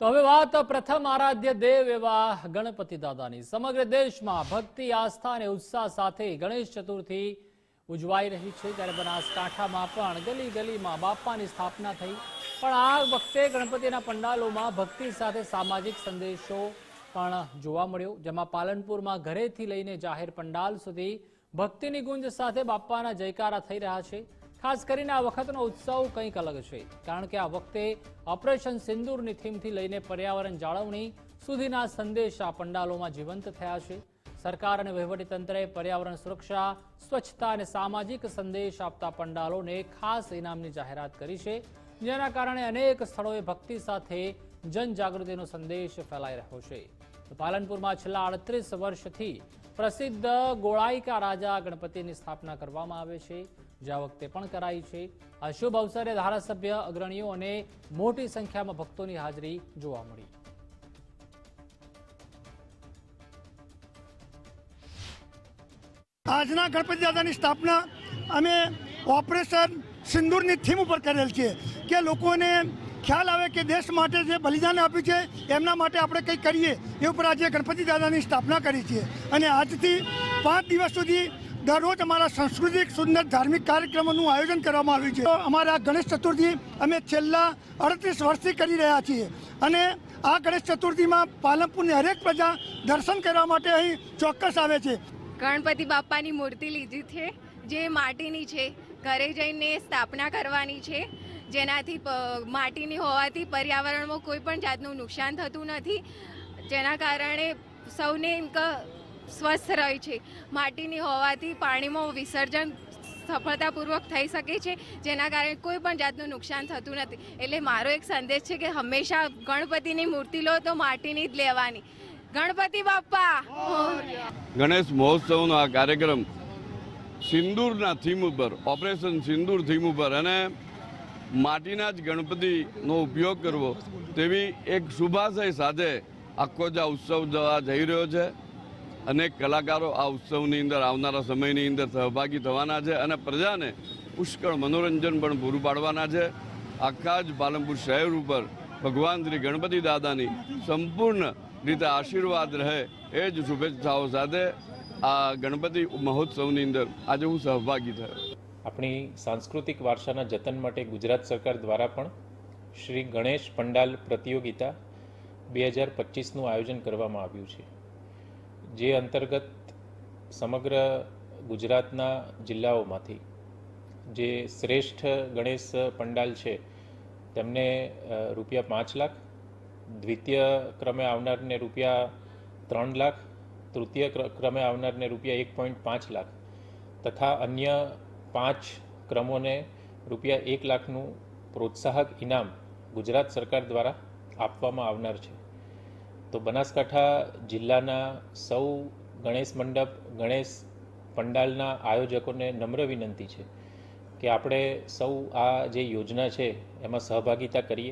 તો હવે વાત પ્રથમ આરાધ્ય દેવ એવા ગણપતિ દાદાની. સમગ્ર દેશમાં ભક્તિ, આસ્થા અને ઉત્સાહ સાથે ગણેશ ચતુર્થી ઉજવાઈ રહી છે. ત્યારે બનાસકાંઠામાં પણ ગલી ગલીમાં બાપાની સ્થાપના થઈ. પણ આ વખતે ગણપતિના પંડાલોમાં ભક્તિ સાથે સામાજિક સંદેશો પણ જોવા મળ્યો, જેમાં પાલનપુરમાં ઘરેથી લઈને જાહેર પંડાલ સુધી ભક્તિની ગુંજ સાથે બાપાના જયકારા થઈ રહ્યા છે. ખાસ કરીને આ વખતનો ઉત્સવ કંઈક અલગ છે, કારણ કે આ વખતે ઓપરેશન સિંદૂરની થીમથી લઈને પર્યાવરણ જાળવણી સુધીના સંદેશા પંડાલોમાં જીવંત થયા છે. સરકાર અને વહીવટીતંત્રએ પર્યાવરણ સુરક્ષા, સ્વચ્છતા અને સામાજિક સંદેશ આપતા પંડાલોને ખાસ ઇનામની જાહેરાત કરી છે. જેના કારણે અનેક સ્થળોએ ભક્તિ સાથે જનજાગૃતિનો સંદેશ ફેલાઈ રહ્યો છે. પાલનપુરમાં છેલ્લા અડત્રીસ વર્ષથી પ્રસિદ્ધ ગોળાઈકા રાજા ગણપતિની સ્થાપના કરવામાં આવે છે. જે વખતે પણ કરાઈ છે. આ શુભ અવસરે ધારાસભ્ય અગ્રણીઓ અને મોટી સંખ્યામાં ભક્તોની હાજરી જોવા મળી. આજના ગણપતિ દાદાની સ્થાપના અમે ઓપરેશન સિંદૂરની થીમ ઉપર કરેલ છે કે લોકોને ખ્યાલ આવે કે દેશ માટે જે બલિદાન આપ્યું છે એમના માટે આપણે કંઈક કરીએ એ ઉપર આજે ગણપતિ દાદાની સ્થાપના કરી છે. અને આજથી પાંચ દિવસ સુધી દરરોજ અમારા સાંસ્કૃતિક, સુંદર, ધાર્મિક કાર્યક્રમોનું આયોજન કરવામાં આવ્યું છે. અમારા ગણેશ ચતુર્થી અમે છેલ્લા અડત્રીસ વર્ષથી કરી રહ્યા છીએ અને આ ગણેશ ચતુર્થીમાં પાલનપુરની હરેક પ્રજા દર્શન કરવા માટે અહીં ચોક્કસ આવે છે. ગણપતિ બાપ્પાની મૂર્તિ લીધી છે, જે માટીની છે. ઘરે જઈને સ્થાપના કરવાની છે. જેનાથી માટીની હોવાથી પર્યાવરણમાં કોઈ પણ જાતનું નુકસાન થતું નથી. જેના કારણે સૌને સ્વસ્થ રહે છે. માટીની હોવાથી પાણીમાં વિસર્જન સફળતાપૂર્વક થઈ શકે છે, જેના કારણે કોઈ પણ જાતનું નુકસાન થતું નથી. એટલે મારો એક સંદેશ છે કે હંમેશા ગણપતિની મૂર્તિ લો તો માટીની જ લેવાની. ગણપતિ બાપા ગણેશ મહોત્સવનો આ કાર્યક્રમ સિંદૂરના થીમ ઉપર, ઓપરેશન સિંદૂર થીમ ઉપર અને માટીના જ ગણપતિનો ઉપયોગ કરવો તેવી એક શુભાશય સાથે આખો જ ઉત્સવ જવા જઈ રહ્યો છે. અનેક કલાકારો આ ઉત્સવની અંદર, આવનારા સમયની અંદર સહભાગી થવાના છે અને પ્રજાને પુષ્કળ મનોરંજન પણ પૂરું પાડવાના છે. આખા જ પાલનપુર શહેર ઉપર ભગવાન શ્રી ગણપતિ દાદાની સંપૂર્ણ રીતે આશીર્વાદ રહે એ જ શુભેચ્છાઓ સાથે આ ગણપતિ મહોત્સવની અંદર આજે હું સહભાગી થયો. આપણી સાંસ્કૃતિક વારસાના જતન માટે ગુજરાત સરકાર દ્વારા પણ શ્રી ગણેશ પંડાલ પ્રતિયોગિતા બે હજાર પચીસનું આયોજન કરવામાં આવ્યું છે. જે અંતર્ગત સમગ્ર ગુજરાતના જિલ્લાઓમાંથી જે શ્રેષ્ઠ ગણેશ પંડાલ છે, તેમને રૂપિયા પાંચ લાખ, દ્વિતીય ક્રમે આવનારને રૂપિયા ત્રણ લાખ, તૃતીય ક્રમે આવનારને રૂપિયા એક પોઈન્ટ પાંચ લાખ તથા અન્ય પાંચ ક્રમોને રૂપિયા એક લાખનું પ્રોત્સાહક ઇનામ ગુજરાત સરકાર દ્વારા આપવામાં આવનાર છે. તો બનાસકાંઠા જિલ્લાના સૌ ગણેશ મંડપ, ગણેશ પંડાલના આયોજકોને નમ્ર વિનંતી છે કે આપણે સૌ આ જે યોજના છે, એમાં સહભાગિતા કરીએ.